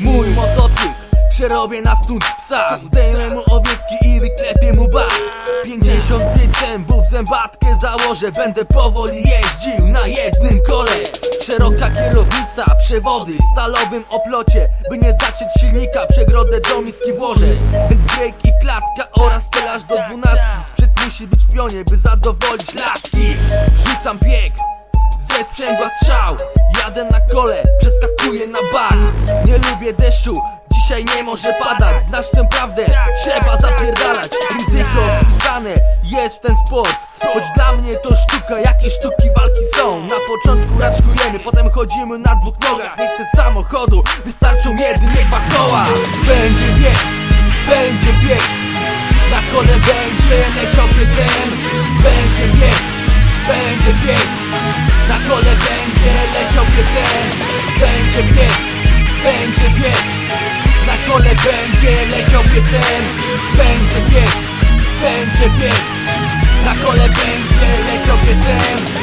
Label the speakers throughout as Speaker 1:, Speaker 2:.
Speaker 1: Mój motocykl przerobię na stund psa. Zdejmę mu owiewki i wyklepię mu bak 52 zębów, zębatkę założę. Będę powoli jeździł na jednym kole. Szeroka kierownica, przewody w stalowym oplocie By nie zacieć silnika, przegrodę do miski włożę. Bieg i klatka oraz stelaż do dwunastki. Sprzęt musi być w pionie, by zadowolić laski. Rzucam bieg, ze sprzęgła strzał. Jadę na kole, przeskakuję na bak Nie lubię deszczu, dzisiaj nie może padać. Znasz tę prawdę, trzeba zapierdalać. Ryzyko wpisane jest w ten sport. Choć dla mnie to sztuka, jakie sztuki walki są. Na początku raczkujemy, potem chodzimy na dwóch nogach. Nie chcę samochodu, wystarczą jedynie dwa koła. Będzie biec, będzie biec. Na kole będzie leciał piecem. Będzie biec, będzie będzie piecem Będzie piec, będzie piec Na kole będzie leciał piecem Będzie piec, będzie piec Na kole będzie leciał piecem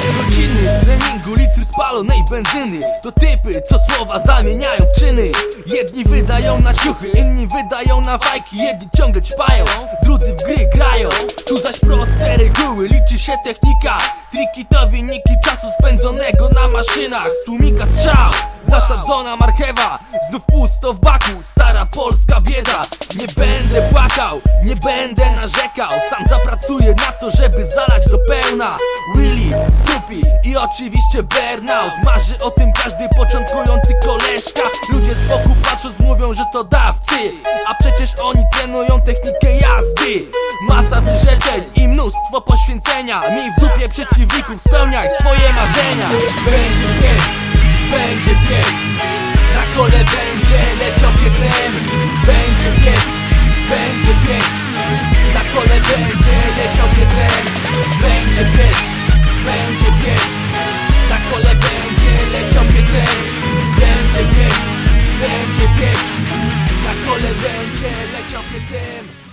Speaker 1: treningu, litry spalonej benzyny. To typy, co słowa zamieniają w czyny. Jedni wydają na ciuchy, inni wydają na fajki. Jedni ciągle ćpają, drudzy w gry grają. Tu zaś proste reguły, liczy się technika. Triki to wyniki czasu spędzonego na maszynach. Z strzał, zasadzona marchewa. Znów pusto w baku, stara polska bieda. Nie będę płakał, nie będę narzekał. Sam zapracuję na to, żeby zalać do pełna. Willy, I oczywiście burnout. Marzy o tym każdy początkujący koleżka. Ludzie z boku patrząc mówią, że to dawcy. A przecież oni trenują technikę jazdy. Masa wyrzeczeń i mnóstwo poświęcenia. Miej w dupie przeciwników, spełniaj swoje marzenia. Będzie pies, Wicked, electromagnetism